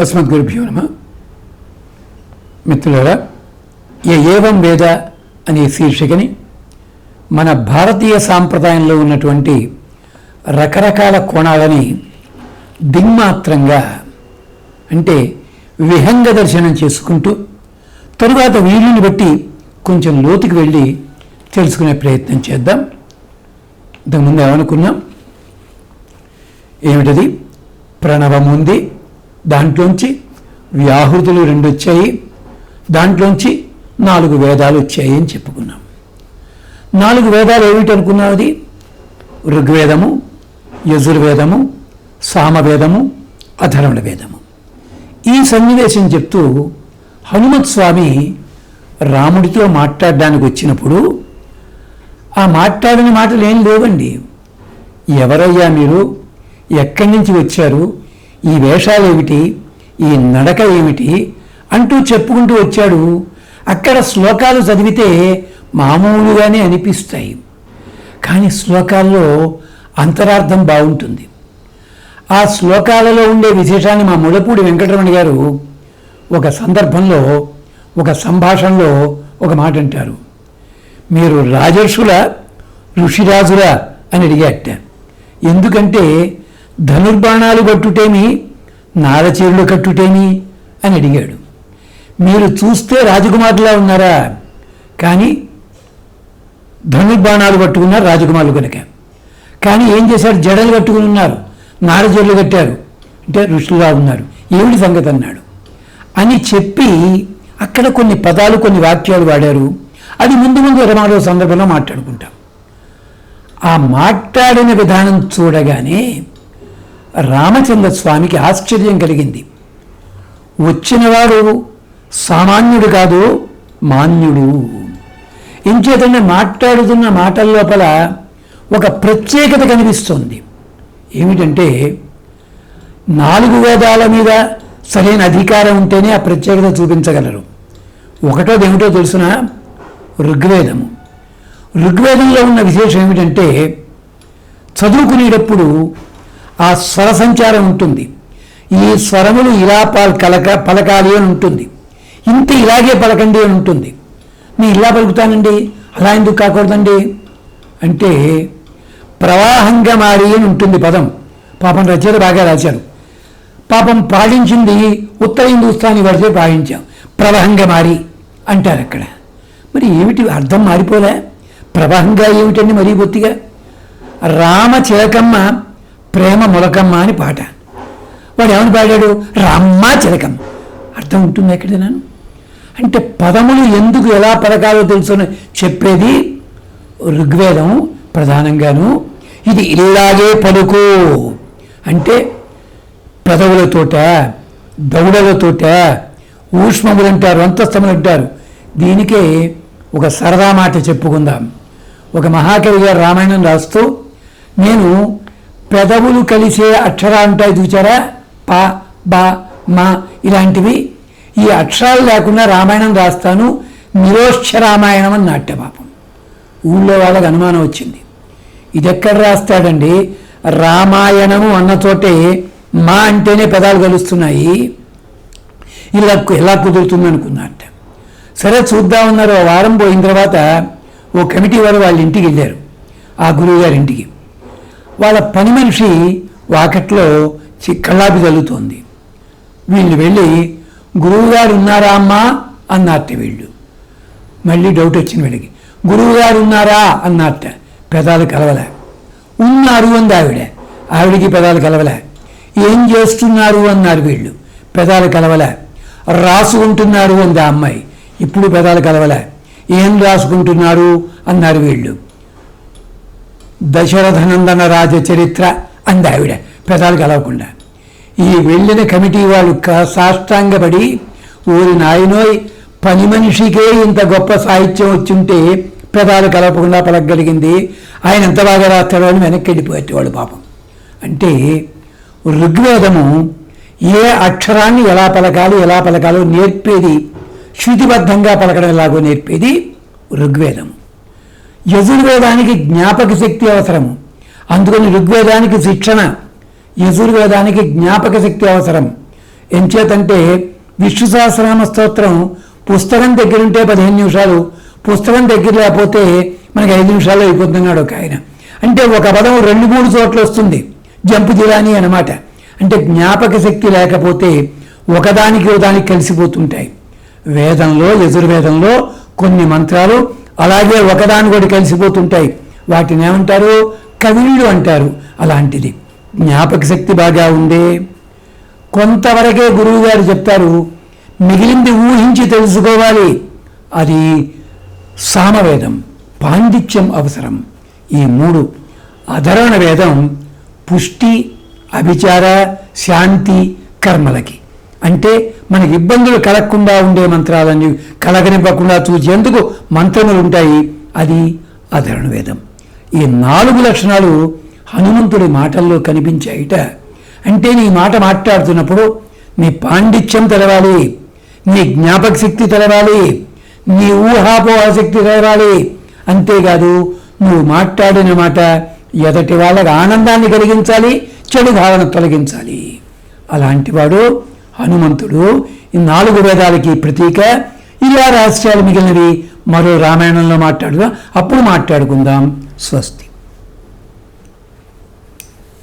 అస్మద్గురుభ్యో నమ మిత్రులరా ఏ ఏవం వేద అనే శీర్షికని మన భారతీయ సాంప్రదాయంలో ఉన్నటువంటి రకరకాల కోణాలని దిగ్మాత్రంగా అంటే విహంగ దర్శనం చేసుకుంటూ తరువాత వీలుని బట్టి కొంచెం లోతుకి వెళ్ళి తెలుసుకునే ప్రయత్నం చేద్దాం. ఇంతకుముందు ఏమనుకున్నాం? ఏమిటది? ప్రణవం ఉంది దాంట్లోంచి వ్యాహృతులు రెండు వచ్చాయి దాంట్లోంచి నాలుగు వేదాలు వచ్చాయి అని చెప్పుకున్నాం. నాలుగు వేదాలు ఏమిటి అనుకున్నాం అది? ఋగ్వేదము యజుర్వేదము సామవేదము అధర్వణ వేదము ఈ సన్నివేశం చెప్తూ హనుమత్ స్వామి రాముడితో మాట్లాడడానికి వచ్చినప్పుడు ఆ మాట్లాడిన మాటలు ఏం లేవండి. ఎవరయ్యా మీరు? ఎక్కడి నుంచి వచ్చారు? ఈ వేషాలు ఏమిటి ఈ నడక ఏమిటి అంటూ చెప్పుకుంటూ వచ్చాడు. అక్కడ శ్లోకాలు చదివితే మామూలుగానే అనిపిస్తాయి. కానీ శ్లోకాల్లో అంతరార్థం బాగుంటుంది. ఆ శ్లోకాలలో ఉండే విశేషాన్ని మా ముడపూడి వెంకటరమణ గారు ఒక సందర్భంలో ఒక సంభాషణలో ఒక మాట అంటారు. మీరు రాజర్షుల ఋషిరాజుల అని అడిగాట ఎందుకంటే ధనుర్బాణాలు కట్టుటేమి? నారచీరులు కట్టుటేమి? అని అడిగాడు. మీరు చూస్తే రాజకుమారులా ఉన్నారా? కానీ ధనుర్బాణాలు పట్టుకున్నారు రాజకుమారులు కనుక కానీ ఏం చేశారు? జడలు కట్టుకుని ఉన్నారు. నారచీరులు కట్టారు. అంటే ఋషులుగా ఉన్నారు. ఏమిటి సంగతి అన్నాడు. అని చెప్పి అక్కడ కొన్ని పదాలు కొన్ని వాక్యాలు వాడారు. అది ముందు ముందు రమాలో సందర్భంలో మాట్లాడుకుంటాం. ఆ మాట్లాడిన విధానం చూడగానే రామచంద్ర స్వామికి ఆశ్చర్యం కలిగింది. వచ్చినవాడు సామాన్యుడు కాదు మాన్యుడు. ఇంచేతంటే మాట్లాడుతున్న మాటల లోపల ఒక ప్రత్యేకత కనిపిస్తుంది. ఏమిటంటే నాలుగు వేదాల మీద సరైన అధికారం ఉంటేనే ఆ ప్రత్యేకత చూపించగలరు. ఒకటోది ఏమిటో తెలుసిన? ఋగ్వేదము ఋగ్వేదంలో ఉన్న విశేషం ఏమిటంటే చదువుకునేటప్పుడు ఆ స్వర సంచారం ఉంటుంది. ఈ స్వరములు ఇలా పాల్ కలక పలకాలి అని ఉంటుంది. ఇంత ఇలాగే పలకండి అని ఉంటుంది. నేను ఇలా పలుకుతానండి? అలా ఎందుకు కాకూడదండి? అంటే ప్రవాహంగా మారి అని ఉంటుంది పదం. పాపం రచయిత బాగా రాశారు. పాపం పాటించింది ఉత్తర హిందుస్థానీ వరసే పాటించాం ప్రవాహంగా మారి అంటారు అక్కడ. మరి ఏమిటి? అర్థం మారిపోలే. ప్రవాహంగా ఏమిటండి మరీ బొత్తిగా? రామ చిలకమ్మ ప్రేమ మొలకమ్మ అని పాట. వాడు ఏమని పాడాడు? రమ్మ చిలకమ్మ. అర్థం ఉంటుంది ఎక్కడైనా అంటే పదములు ఎందుకు ఎలా పలకాలో తెలుసుని చెప్పేది ఋగ్వేదం ప్రధానంగాను. ఇది ఇలాగే పలుకు అంటే పెదవులతోట దౌడలతోట ఊష్మములు అంటారు అంతస్తములు అంటారు. దీనికే ఒక సరదా మాట చెప్పుకుందాం. ఒక మహాకవి గారు రామాయణం రాస్తూ నేను పెదవులు కలిసే అక్షరాలు ఉంటాయి చూచారా పా బా మా ఇలాంటివి. ఈ అక్షరాలు లేకుండా రామాయణం రాస్తాను. నిరోక్షరామాయణం అని నాట్య పాపం ఊళ్ళో వాళ్ళకి అనుమానం వచ్చింది. ఇది ఎక్కడ రాస్తాడండి? రామాయణము అన్నతోటే మా అంటేనే పెదాలు కలుస్తున్నాయి. ఇలా ఎలా కుదురుతుంది అనుకున్నట్ట సరే చూద్దామన్నారు. వారం పోయిన తర్వాత ఓ కమిటీ వారు వాళ్ళ ఇంటికి వెళ్ళారు. ఆ గురువు గారి ఇంటికి. వాళ్ళ పని మనిషి వాకట్లో చి- కళ్ళాపి వీళ్ళు వెళ్ళి గురువుగారు ఉన్నారా అమ్మా? అన్నట్ట వీళ్ళు. మళ్ళీ డౌట్ వచ్చింది వీళ్ళకి. గురువుగారు ఉన్నారా అన్నట్ట పెదాలు కలవలే. ఉన్నారు అంది ఆవిడ. ఆవిడికి పెదాలు కలవలే. ఏం చేస్తున్నారు? అన్నారు వీళ్ళు. పెదాలు కలవలే. రాసుకుంటున్నారు అంది ఆ అమ్మాయి. ఇప్పుడు పెదాలు కలవలే. ఏం రాసుకుంటున్నారు? అన్నారు వీళ్ళు. దశరథనందన రాజ చరిత్ర అంది ఆవిడ. పెదాలు కలవకుండా. ఈ వెళ్ళిన కమిటీ వాళ్ళు క- సాష్టాంగపడి ఊరి నాయనోయ్ పని మనిషికే ఇంత గొప్ప సాహిత్యం వచ్చుంటే పెదాలు కలపకుండా పలకగలిగింది. ఆయన ఎంత బాగా రాస్తాడో అని వెనక్కి వెళ్ళిపోయేవాడు పాపం. అంటే ఋగ్వేదము ఏ అక్షరాన్ని ఎలా పలకాలి ఎలా పలకాలో నేర్పేది శృతిబద్ధంగా పలకడం ఎలాగో నేర్పేది ఋగ్వేదము. యజుర్వేదానికి జ్ఞాపక శక్తి అవసరము అందుకని ఋగ్వేదానికి శిక్షణ యజుర్వేదానికి జ్ఞాపక శక్తి అవసరం. ఎంచేతంటే విష్ణు సహస్రనామ స్తోత్రం పుస్తకం దగ్గరుంటే పదిహేను నిమిషాలు పుస్తకం దగ్గర లేకపోతే మనకి ఐదు నిమిషాల్లో అయిపోతున్నాడు ఒక ఆయన. అంటే ఒక పదం రెండు మూడు చోట్ల వస్తుంది. జంపు జిరాని అనమాట అంటే జ్ఞాపక శక్తి లేకపోతే ఒకదానికి ఒకదానికి కలిసిపోతుంటాయి. వేదంలో యజుర్వేదంలో కొన్ని మంత్రాలు అలాగే ఒకదానికొకటి కలిసిపోతుంటాయి. వాటిని ఏమంటారు? కవిళ్ళు అంటారు. అలాంటిది. జ్ఞాపక శక్తి బాగా ఉండే. కొంతవరకే గురువు గారు చెప్తారు మిగిలింది ఊహించి తెలుసుకోవాలి. అది సామవేదం పాండిత్యం అవసరం. ఈ మూడు అధరణ వేదం పుష్టి అభిచార శాంతి కర్మలకి. అంటే మనకి ఇబ్బందులు కలగకుండా ఉండే మంత్రాలని కలగనివ్వకుండా చూసేందుకు మంత్రములు ఉంటాయి? అది అధర్ణవేదం ఈ నాలుగు లక్షణాలు హనుమంతుడి మాటల్లో కనిపించాయిట. అంటే నీ మాట మాట్లాడుతున్నప్పుడు నీ పాండిత్యం తెలవాలి నీ జ్ఞాపక శక్తి తెలవాలి నీ ఊహాపోహ శక్తి తెలవాలి. అంతేకాదు నువ్వు మాట్లాడిన మాట ఎదటి వాళ్ళకి ఆనందాన్ని కలిగించాలి చెడు భావన తొలగించాలి. అలాంటివాడు హనుమంతుడు ఈ నాలుగు వేదాలకి ప్రతీక. ఇలా రహస్యాలు మిగిలినవి మరో రామాయణంలో మాట్లాడుదాం? అప్పుడు మాట్లాడుకుందాం. స్వస్తి.